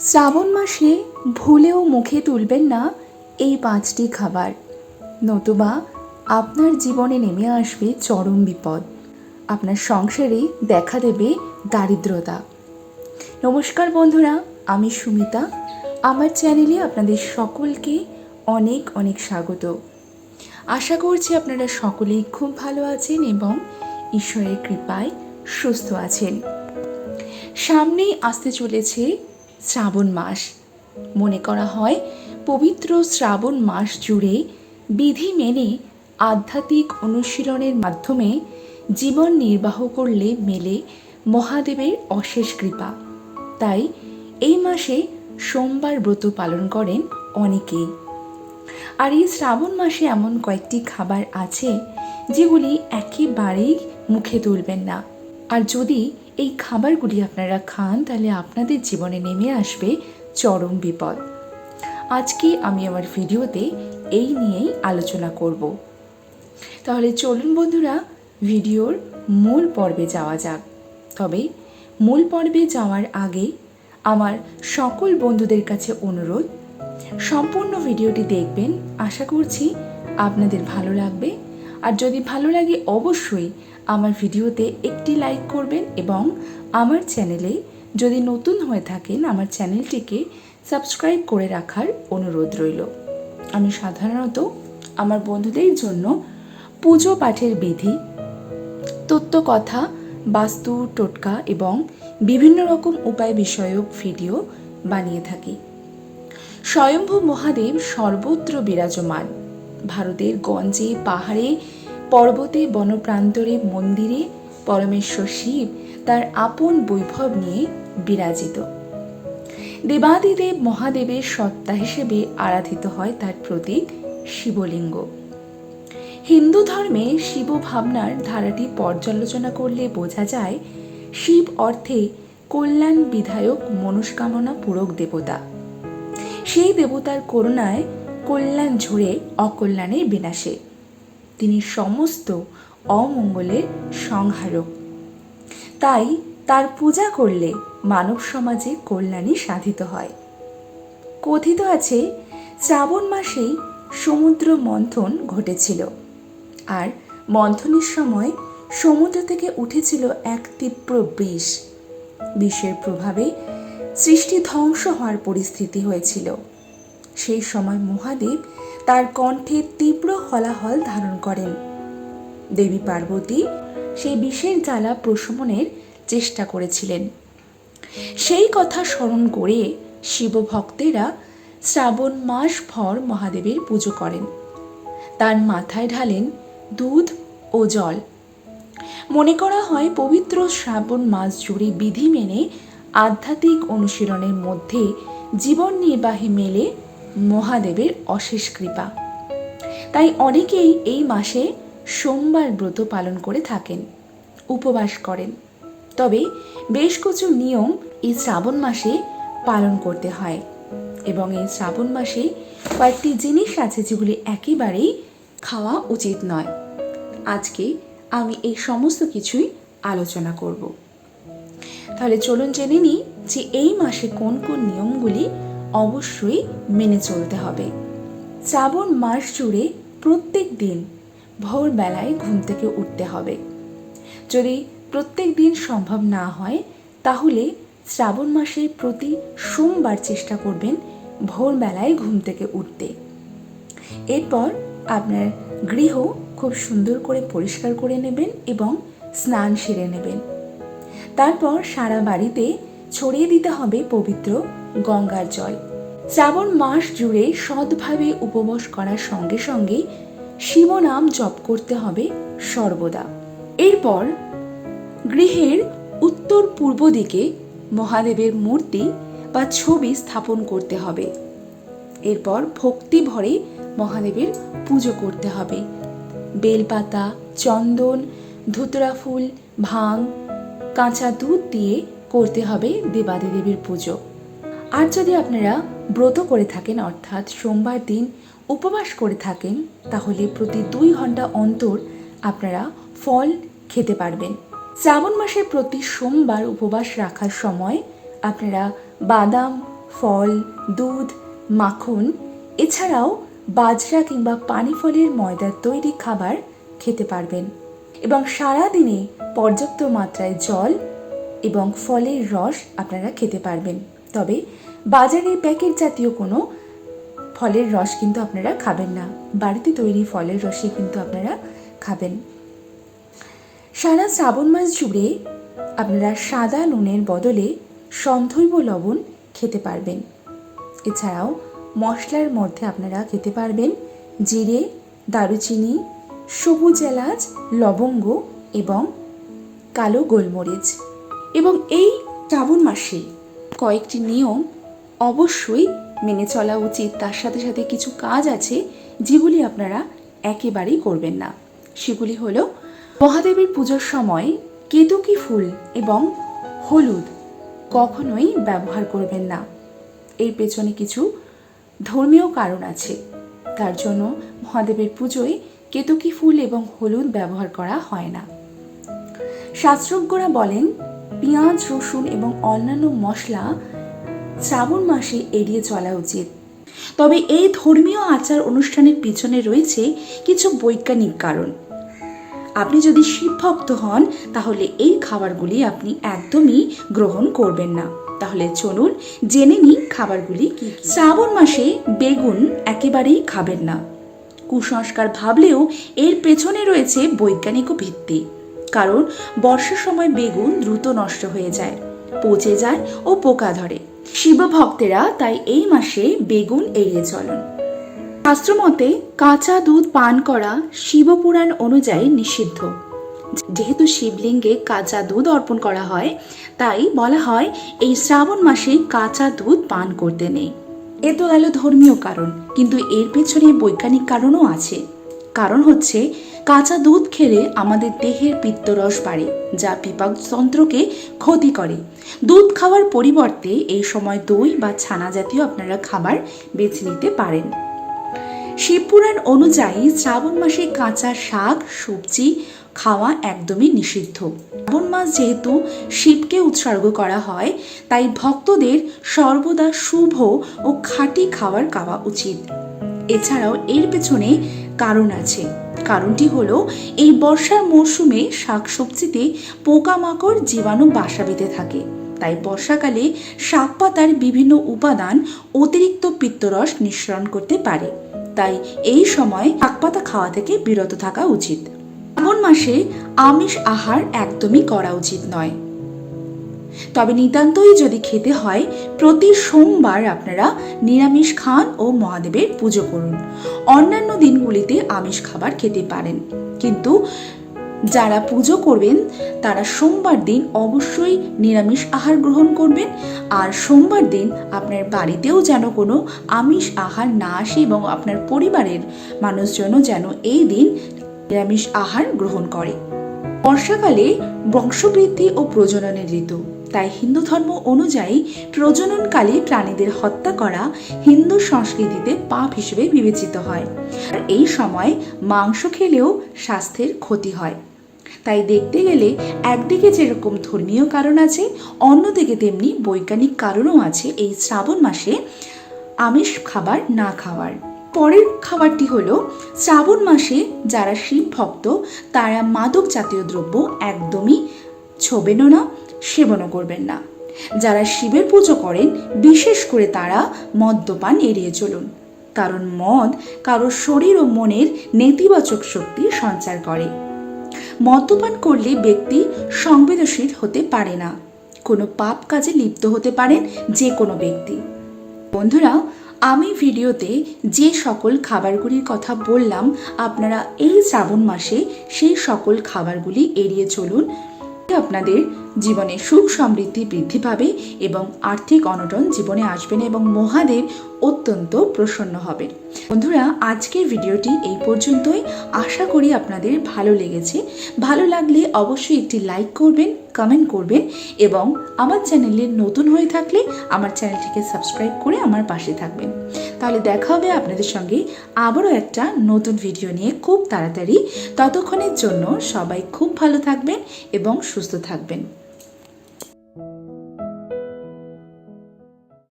শ্রাবণ মাসে ভুলেও মুখে তুলবেন না এই পাঁচটি খাবার। নতুবা আপনার জীবনে নেমে আসবে চরম বিপদ। আপনার সংসারে দেখা দেবে দারিদ্রতা। নমস্কার বন্ধুরা, আমি সুমিতা। আমার চ্যানেলে আপনাদের সকলকে অনেক অনেক স্বাগত। আশা করছি আপনারা সকলেই খুব ভালো আছেন এবং ঈশ্বরের কৃপায় সুস্থ আছেন। সামনেই আসতে চলেছে শ্রাবণ মাস। মনে করা হয়, পবিত্র শ্রাবণ মাস জুড়ে বিধি মেনে আধ্যাত্মিক অনুশীলনের মাধ্যমে জীবন নির্বাহ করলে মেলে মহাদেবের অশেষ কৃপা। তাই এই মাসে সোমবার ব্রত পালন করেন অনেকেই। আর এই শ্রাবণ মাসে এমন কয়েকটি খাবার আছে, যেগুলি একেবারেই মুখে তুলবেন না। আর যদি এই খাবারগুলি আপনারা খান, তাহলে আপনাদের জীবনে নেমে আসবে চরম বিপদ। আজকে আমি আমার ভিডিওতে এই নিয়েই আলোচনা করব। তাহলে চলুন বন্ধুরা, ভিডিওর মূল পর্বে যাওয়া যাক। তবে মূল পর্বে যাওয়ার আগে আমার সকল বন্ধুদের কাছে অনুরোধ, সম্পূর্ণ ভিডিওটি দেখবেন। আশা করছি আপনাদের ভালো লাগবে। আর যদি ভালো লাগে অবশ্যই আমার ভিডিওতে একটি লাইক করবেন এবং আমার চ্যানেলে যদি নতুন হয়ে থাকেন, আমার চ্যানেলটিকে সাবস্ক্রাইব করে রাখার অনুরোধ রইল। আমি সাধারণত আমার বন্ধুদের জন্য পুজো পাঠের বিধি তত্ত্বকথা বাস্তু, টোটকা এবং বিভিন্ন রকম উপায় বিষয়ক ভিডিও বানিয়ে থাকি। স্বয়ম্ভু মহাদেব সর্বত্র বিরাজমান। ভারতের গঞ্জে, পাহাড়ে, পর্বতে, বনপ্রান্তরে, মন্দিরে পরমেশ্বর শিব তার আপন বৈভব নিয়ে বিরাজিত। দেবাদিদেব মহাদেবের সত্তা হিসেবে আরাধিত হয় তার প্রতীক শিবলিঙ্গ। হিন্দু ধর্মে শিব ভাবনার ধারাটি পর্যালোচনা করলে বোঝা যায়, শিব অর্থে কল্যাণ বিধায়ক মনস্কামনা পূরক দেবতা। সেই দেবতার করুণায় কল্যাণ ঝরে অকল্যাণের বিনাশে। তিনি সমস্ত অমঙ্গলের সংহারক। তাই তার পূজা করলে মানব সমাজে কল্যাণই সাধিত হয়। কথিত আছে, শ্রাবণ মাসেই সমুদ্র মন্থন ঘটেছিল। আর মন্থনের সময় সমুদ্র থেকে উঠেছিল এক তীব্র বিষ। বিষের প্রভাবে সৃষ্টি ধ্বংস হওয়ার পরিস্থিতি হয়েছিল। সেই সময় মহাদেব তার কণ্ঠে তীব্র হলাহল ধারণ করেন। দেবী পার্বতী সেই বিষের জ্বালা প্রশমনের চেষ্টা করেছিলেন। সেই কথা স্মরণ করে শিবভক্তেরা শ্রাবণ মাস ভর মহাদেবের পুজো করেন। তার মাথায় ঢালেন দুধ ও জল। মনে করা হয় পবিত্র শ্রাবণ মাস জুড়ে বিধি মেনে আধ্যাত্মিক অনুশীলনের মধ্যে জীবন নির্বাহী মেলে মহাদেবের অশেষ কৃপা। তাই অনেকেই এই মাসে সোমবার ব্রত পালন করে থাকেন, উপবাস করেন। তবে বেশ কিছু নিয়ম এই শ্রাবণ মাসে পালন করতে হয় এবং এই শ্রাবণ মাসে কয়েকটি জিনিস আছে যেগুলি একেবারেই খাওয়া উচিত নয়। আজকে আমি এই সমস্ত কিছুই আলোচনা করব। তাহলে চলুন জেনে নিই যে এই মাসে কোন কোন নিয়মগুলি অবশ্যই মেনে চলতে হবে। শ্রাবণ মাস জুড়ে প্রত্যেক দিন ভোরবেলায় ঘুম থেকে উঠতে হবে। যদি প্রত্যেক দিন সম্ভব না হয়, তাহলে শ্রাবণ মাসের প্রতি সোমবার চেষ্টা করবেন ভোরবেলায় ঘুম থেকে উঠতে। এরপর আপনার গৃহ খুব সুন্দর করে পরিষ্কার করে নেবেন এবং স্নান সেরে নেবেন। তারপর সারা বাড়িতে ছড়িয়ে দিতে হবে পবিত্র গঙ্গার জল। শ্রাবণ মাস জুড়ে সৎভাবে উপবাস করার সঙ্গে সঙ্গে শিবনাম জপ করতে হবে সর্বদা। এরপর গৃহের উত্তর পূর্ব দিকে মহাদেবের মূর্তি বা ছবি স্থাপন করতে হবে। এরপর ভক্তি ভরে মহাদেবের পুজো করতে হবে। বেলপাতা, চন্দন, ধুতরা ফুল, ভাং, কাঁচা দুধ দিয়ে করতে হবে দেবাদী দেবীর পুজো। আর যদি আপনারা ব্রত করে থাকেন, অর্থাৎ সোমবার দিন উপবাস করে থাকেন, তাহলে প্রতি দুই ঘণ্টা অন্তর আপনারা ফল খেতে পারবেন। শ্রাবণ মাসের প্রতি সোমবার উপবাস রাখার সময় আপনারা বাদাম, ফল, দুধ, মাখন, এছাড়াও বাজরা কিংবা পানি ফলের ময়দার তৈরি খাবার খেতে পারবেন। এবং সারা দিনে পর্যাপ্ত মাত্রায় জল এবং ফলের রস আপনারা খেতে পারবেন। তবে বাজারের প্যাকেট জাতীয় কোনো ফলের রস কিন্তু আপনারা খাবেন না। বাড়িতে তৈরি ফলের রসই কিন্তু আপনারা খাবেন। সারা শ্রাবণ মাস জুড়ে আপনারা সাদা নুনের বদলে সন্ধৈব লবণ খেতে পারবেন। এছাড়াও মশলার মধ্যে আপনারা খেতে পারবেন জিরে, দারুচিনি, সবুজ এলাচ, লবঙ্গ এবং কালো গোলমরিচ। এবং এই শ্রাবণ মাসে কয়েকটি নিয়ম অবশ্যই মেনে চলা উচিত। তার সাথে সাথে কিছু কাজ আছে যেগুলি আপনারা একেবারেই করবেন না। সেগুলি হলো মহাদেবের পুজোর সময় কেতকী ফুল এবং হলুদ কখনোই ব্যবহার করবেন না। এর পেছনে কিছু ধর্মীয় কারণ আছে। তার জন্য মহাদেবের পুজোয় কেতকী ফুল এবং হলুদ ব্যবহার করা হয় না। শাস্ত্রজ্ঞরা বলেন পেঁয়াজ, রসুন এবং অন্যান্য মশলা শ্রাবণ মাসে এড়িয়ে চলা উচিত। তবে এই ধর্মীয় আচার অনুষ্ঠানের পিছনে রয়েছে কিছু বৈজ্ঞানিক কারণ। আপনি যদি শিব ভক্ত হন, তাহলে এই খাবারগুলি আপনি একদমই গ্রহণ করবেন না। তাহলে চলুন জেনে নিই খাবারগুলি কি। শ্রাবণ মাসে বেগুন একেবারেই খাবেন না। কুসংস্কার ভাবলেও এর পেছনে রয়েছে বৈজ্ঞানিক ভিত্তি। কারণ বর্ষার সময় বেগুন দ্রুত নষ্ট হয়ে যায়, পচে যায় ও পোকা ধরে। শিবভক্তেরা তাই এই মাসে বেগুন এড়িয়ে চলুন। শাস্ত্রমতে কাঁচা দুধ পান করা শিবপুরাণ অনুযায়ী নিষিদ্ধ। যেহেতু শিবলিঙ্গে কাঁচা দুধ অর্পণ করা হয়, তাই বলা হয় এই শ্রাবণ মাসে কাঁচা দুধ পান করতে নেই। এ তো গেল ধর্মীয় কারণ, কিন্তু এর পেছনে বৈজ্ঞানিক কারণও আছে। কারণ হচ্ছে, কাঁচা দুধ খেলে আমাদের দেহের পিত্তরস বাড়ে, যা বিপাকতন্ত্রকে ক্ষতি করে। দুধ খাওয়ার পরিবর্তে এই সময় দই বা ছানা জাতীয় আপনারা খাবার বেছে নিতে পারেন। শিবপুরাণ অনুযায়ী শ্রাবণ মাসে কাঁচা শাক, সবজি খাওয়া একদমই নিষিদ্ধ। শ্রাবণ মাস যেহেতু শিবকে উৎসর্গ করা হয়, তাই ভক্তদের সর্বদা শুভ ও খাঁটি খাবার খাওয়া উচিত। এছাড়াও এর পেছনে কারণ আছে। কারণটি হলো, এই বর্ষার মরশুমে শাকসবজিতে পোকামাকড় জীবাণু বাসা বেঁধে থাকে। তাই বর্ষাকালে শাক পাতার বিভিন্ন উপাদান অতিরিক্ত পিত্তরস নিঃসরণ করতে পারে। তাই এই সময় শাকপাতা খাওয়া থেকে বিরত থাকা উচিত। শ্রাবণ মাসে আমিষ আহার একদমই করা উচিত নয়। তবে নিতান্তই যদি খেতে হয়, প্রতি সোমবার আপনারা নিরামিষ খান ও মহাদেবের পুজো করুন। অন্যান্য দিনগুলিতে আমিষ খাবার খেতে পারেন। কিন্তু যারা পুজো করবেন, তারা সোমবার দিন অবশ্যই নিরামিষ আহার গ্রহণ করবেন আর সোমবার দিন আপনার বাড়িতেও যেন কোনো আমিষ আহার না আসে এবং আপনার পরিবারের মানুষজনও যেন এই দিন নিরামিষ আহার গ্রহণ করে। বর্ষাকালে বংশবৃদ্ধি ও প্রজননের ঋতু। তাই হিন্দু ধর্ম অনুযায়ী প্রজননকালে প্রাণীদের হত্যা করা হিন্দু সংস্কৃতিতে পাপ হিসেবে বিবেচিত হয়। আর এই সময় মাংস খেলেও স্বাস্থ্যের ক্ষতি হয়। তাই দেখতে গেলে একদিকে যেরকম ধর্মীয় কারণ আছে, অন্যদিকে তেমনি বৈজ্ঞানিক কারণও আছে এই শ্রাবণ মাসে আমিষ খাবার না খাওয়ার। পরের খাবারটি হলো, শ্রাবণ মাসে যারা শিব ভক্ত তারা মাদক জাতীয় দ্রব্য একদমই ছোবেনও না সেবনও করবেন না। যারা শিবের পুজো করেন, বিশেষ করে তারা মদ্যপান এড়িয়ে চলুন। কারণ মদ কারও শরীর ও মনের নেতিবাচক শক্তি সঞ্চার করে। মদ্যপান করলে ব্যক্তি সংবেদনশীল হতে পারে না। কোনো পাপ কাজে লিপ্ত হতে পারেন যে কোনো ব্যক্তি। বন্ধুরা, আমি ভিডিওতে যে সকল খাবারগুলির কথা বললাম, আপনারা এই শ্রাবণ মাসে সেই সকল খাবারগুলি এড়িয়ে চলুন। আপনাদের জীবনে সুখ সমৃদ্ধি বৃদ্ধি পাবে এবং আর্থিক অনটন জীবনে আসবে না এবং মহাদেব অত্যন্ত প্রসন্ন হবে। বন্ধুরা, আজকের ভিডিওটি এই পর্যন্তই। আশা করি আপনাদের ভালো লেগেছে। ভালো লাগলে অবশ্যই একটি লাইক করবেন, কমেন্ট করবেন এবং আমার চ্যানেলে নতুন হয়ে থাকলে আমার চ্যানেলটিকে সাবস্ক্রাইব করে আমার পাশে থাকবেন। তাহলে দেখা হবে আপনাদের সঙ্গে আবারও একটা নতুন ভিডিও নিয়ে খুব তাড়াতাড়ি। ততক্ষণের জন্য সবাই খুব ভালো থাকবেন এবং সুস্থ থাকবেন।